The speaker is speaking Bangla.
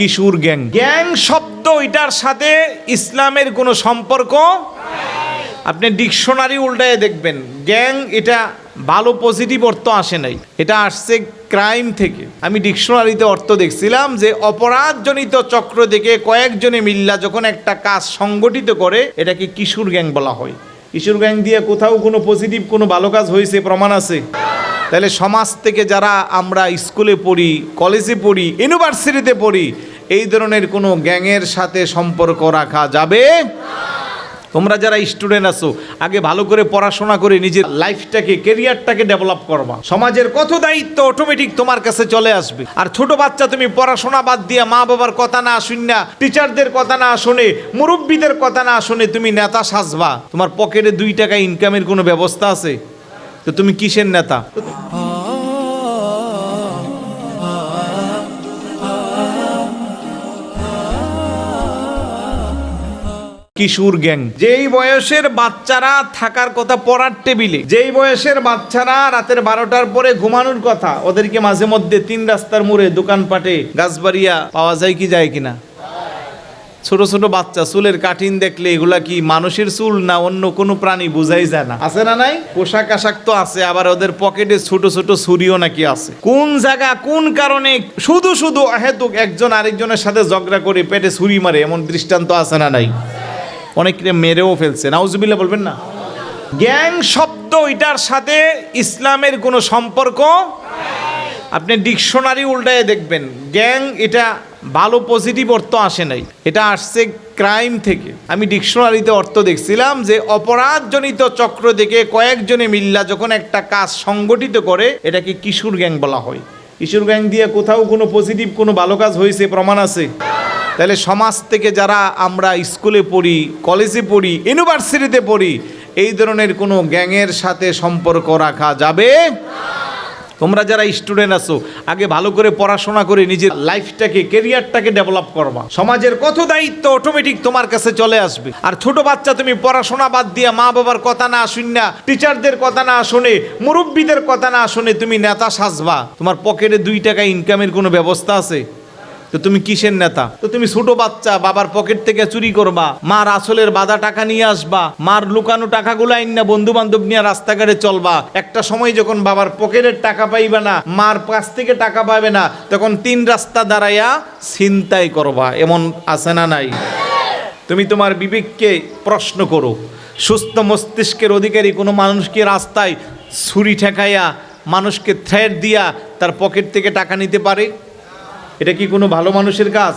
কিশোর গ্যাং। গ্যাং শব্দ এটার সাথে ইসলামের কোনো সম্পর্ক আপনি ডিকশনারি উল্টায় দেখবেন, গ্যাং এটা ভালো পজিটিভ অর্থ আসে নাই। এটা আসছে ক্রাইম থেকে। আমি ডিকশনারিতে অর্থ দেখছিলাম যে অপরাধজনিত চক্র থেকে কয়েকজনে মিল্লা যখন একটা কাজ সংগঠিত করে, এটাকে কিশোর গ্যাং বলা হয়। কিশোর গ্যাং দিয়ে কোথাও কোনো পজিটিভ কোনো ভালো কাজ হয়েছে, প্রমাণ আছে? তাহলে সমাজ থেকে যারা আমরা স্কুলে পড়ি, কলেজে পড়ি, ইউনিভার্সিটিতে পড়ি, এই ধরনের কোনো গ্যাংয়ের সাথে সম্পর্ক রাখা যাবে? তোমরা যারা স্টুডেন্ট আছো, আগে ভালো করে পড়াশোনা করে নিজের লাইফটাকে কেরিয়ারটাকে ডেভেলপ করবা। সমাজের কত দায়িত্ব অটোমেটিক তোমার কাছে চলে আসবে। আর ছোট বাচ্চা তুমি পড়াশোনা বাদ দিয়ে মা বাবার কথা না শুন না টিচারদের কথা না শুনে, মুরব্বীদের কথা না শুনে তুমি নেতা সাজবা। তোমার পকেটে দুই টাকা ইনকামের কোনো ব্যবস্থা আছে? তো তুমি কিসের নেতা? কিশোর গ্যাং। যেই বয়সের বাচ্চারা থাকার কথা পড়ার টেবিলে, যেই বয়সের বাচ্চারা রাতের বারোটার পরে ঘুমানোর কথা, ওদেরকে মাঝে মধ্যে তিন রাস্তার মোড়ে দোকানপাটে গাছবাড়িয়া পাওয়া যায় কি যায় কিনা? ছোট ছোট বাচ্চা, চুলের কাঠিন দেখলে এগুলা কি মানুষের চুল না অন্য কোনো প্রাণী বুঝাই যায় না? আছে না নাই? পোশাক আশাক তো আছে, আবার ওদের পকেটে ছোট ছোট ছুরিও নাকি আছে। কোন জায়গা, কোন কারণে শুধু শুধু হেতুক একজন আরেকজনের সাথে ঝগড়া করে পেটে ছুরি মারে, এমন দৃষ্টান্ত আছে না নাই? অনেকে মেরেও ফেলছে, নাউজুবিল্লাহ বলবেন না? গ্যাং শব্দ, এটার সাথে ইসলামের কোনো সম্পর্ক আপনি ডিকশনারি উল্টায় দেখবেন, গ্যাং এটা ভালো পজিটিভ অর্থ আসে নাই। এটা আসছে ক্রাইম থেকে। আমি ডিকশনারিতে অর্থ দেখছিলাম যে অপরাধজনিত চক্র থেকে কয়েকজনে মিল্লা যখন একটা কাজ সংগঠিত করে, এটাকে কিশোর গ্যাং বলা হয়। কিশোর গ্যাং দিয়ে কোথাও কোনো পজিটিভ কোনো ভালো কাজ হয়েছে, প্রমাণ আছে? তাহলে সমাজ থেকে যারা আমরা স্কুলে পড়ি কলেজে পড়ি ইউনিভার্সিটিতে পড়ি, এই ধরনের কোনো গ্যাংয়ের সাথে সম্পর্ক রাখা যাবে? তোমরা যারা স্টুডেন্ট আছো, আগে ভালো করে পড়াশোনা করে নিজের লাইফটাকে কেরিয়ারটাকে ডেভেলপ করবা। সমাজের কত দায়িত্ব অটোমেটিক তোমার কাছে চলে আসবে। আর ছোট বাচ্চা, তুমি পড়াশোনা বাদ দিয়ে মা বাবার কথা না শুন না টিচারদের কথা না শুনে, মুরব্বীদের কথা না শুনে তুমি নেতা সাজবা। তোমার পকেটে দুই টাকা ইনকামের কোনো ব্যবস্থা আছে? তো তুমি কিসের নেতা? তো তুমি ছোট বাচ্চা, বাবার পকেট থেকে চুরি করবা, মার আসলের বাধা টাকা নিয়ে আসবা, মার লুকানো টাকাগুলো আইন না বন্ধু বান্ধব নিয়ে রাস্তাঘাটে চলবা। একটা সময় যখন বাবার পকেটের টাকা পাইবা না, মার কাছ থেকে টাকা পাবে না, তখন তিন রাস্তা দাঁড়াইয়া ছিনতাই করবা। এমন আছে না নাই? তুমি তোমার বিবেককে প্রশ্ন করো। সুস্থ মস্তিষ্কের অধিকারী কোনো মানুষকে রাস্তায় ছুরি ঠেকাইয়া, মানুষকে থ্রেট দিয়া তার পকেট থেকে টাকা নিতে পারে? এটা কি কোনো ভালো মানুষের কাজ?